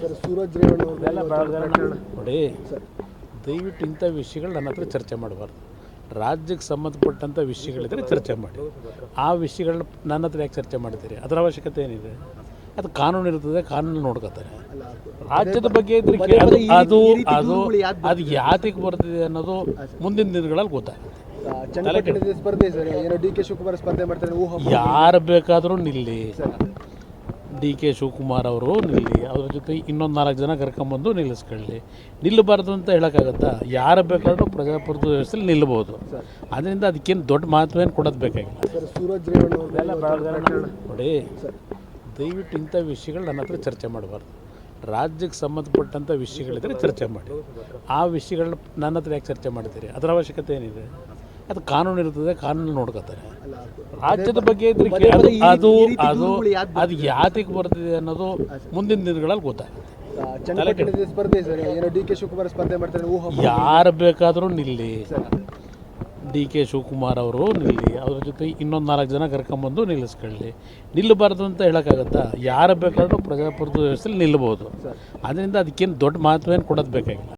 Sir Suraj ನೋಡಿ ದಯವಿಟ್ಟು ಇಂಥ ವಿಷಯಗಳು ನನ್ನ ಹತ್ರ ಚರ್ಚೆ ಮಾಡಬಾರ್ದು. ರಾಜ್ಯಕ್ಕೆ ಸಂಬಂಧಪಟ್ಟಂಥ ವಿಷಯಗಳಿದ್ರೆ ಚರ್ಚೆ ಮಾಡಿ. ಆ ವಿಷಯಗಳನ್ನ ನನ್ನ ಹತ್ರ ಯಾಕೆ ಚರ್ಚೆ ಮಾಡ್ತೀರಿ? ಅದರ ಅವಶ್ಯಕತೆ ಏನಿದೆ? ಅದು ಕಾನೂನು ಇರ್ತದೆ ಕಾನೂನು ನೋಡ್ಕೋತಾರೆ. ರಾಜ್ಯದ ಬಗ್ಗೆ ಇದ್ರೆ ಅದು ಅದು ಅದು ಯಾತಿಗೆ ಬರ್ತಿದೆ ಅನ್ನೋದು ಮುಂದಿನ ದಿನಗಳಲ್ಲಿ ಗೊತ್ತಾಗುತ್ತೆ. ಸ್ಪರ್ಧೆ ಸರ್ ಏನೋ ಡಿ ಕೆ ಶಿವಕುಮಾರ್ ಸ್ಪರ್ಧೆ ಮಾಡ್ತಾರೆ ಯಾರು ಬೇಕಾದರೂ ನಿಲ್ಲಿ. ಡಿ ಕೆ ಶಿವಕುಮಾರ್ ಅವರು ನಿಲ್ಲಿ ಅವ್ರ ಜೊತೆ ಇನ್ನೊಂದು ನಾಲ್ಕು ಜನ ಕರ್ಕೊಂಬಂದು ನಿಲ್ಲಿಸ್ಕೊಳ್ಳಿ. ನಿಲ್ಲಬಾರ್ದು ಅಂತ ಹೇಳೋಕ್ಕಾಗತ್ತಾ? ಯಾರು ಬೇಕಾದರೂ ಪ್ರಜಾಪ್ರಭುತ್ವ ವ್ಯವಸ್ಥೆಯಲ್ಲಿ ನಿಲ್ಲಬಹುದು ಅದರಿಂದ ಅದಕ್ಕೇನು ದೊಡ್ಡ ಮಹತ್ವೇನು ಕೊಡೋದು ಬೇಕಾಗಿಲ್ಲ. ನೋಡಿ ದಯವಿಟ್ಟು ಇಂಥ ವಿಷಯಗಳು ನನ್ನ ಹತ್ರ ಚರ್ಚೆ ಮಾಡಬಾರ್ದು. ರಾಜ್ಯಕ್ಕೆ ಸಂಬಂಧಪಟ್ಟಂಥ ವಿಷಯಗಳಿದ್ರೆ ಚರ್ಚೆ ಮಾಡಿ. ಆ ವಿಷಯಗಳನ್ನ ನನ್ನ ಹತ್ರ ಯಾಕೆ ಚರ್ಚೆ ಮಾಡ್ತೀರಿ? ಅದರ ಅವಶ್ಯಕತೆ ಏನಿದೆ? ಅದು ಕಾನೂನು ಇರ್ತದೆ ಕಾನೂನು ನೋಡ್ಕೋತಾರೆ ರಾಜ್ಯದ ಬಗ್ಗೆ ಇದ್ರೆ ಅದು ಅದು ಅದು ಯಾತಕ್ಕೆ ಬರ್ತಿದೆ? ಅನ್ನೋದು ಮುಂದಿನ ದಿನಗಳಲ್ಲಿ ಗೊತ್ತಾಗುತ್ತೆ. ಸ್ಪರ್ಧೆ ಏನೋ ಡಿ ಕೆ ಶಿವಕುಮಾರ್ ಸ್ಪರ್ಧೆ ಮಾಡ್ತಾರೆ ಯಾರು ಬೇಕಾದರೂ ನಿಲ್ಲಿ. ಡಿ ಕೆ ಶಿವಕುಮಾರ್ ಅವರು ನಿಲ್ಲಿ ಅವ್ರ ಜೊತೆ ಇನ್ನೊಂದು ನಾಲ್ಕು ಜನ ಕರ್ಕೊಂಬಂದು ನಿಲ್ಲಿಸ್ಕೊಳ್ಳಿ. ನಿಲ್ಲಬಾರ್ದು ಅಂತ ಹೇಳೋಕ್ಕಾಗತ್ತಾ? ಯಾರು ಬೇಕಾದರೂ ಪ್ರಜಾಪ್ರಭುತ್ವ ವ್ಯವಸ್ಥೆಯಲ್ಲಿ ನಿಲ್ಲಬಹುದು ಅದರಿಂದ ಅದಕ್ಕೇನು ದೊಡ್ಡ ಮಹತ್ವೇನು ಕೊಡೋದು ಬೇಕಾಗಿಲ್ಲ.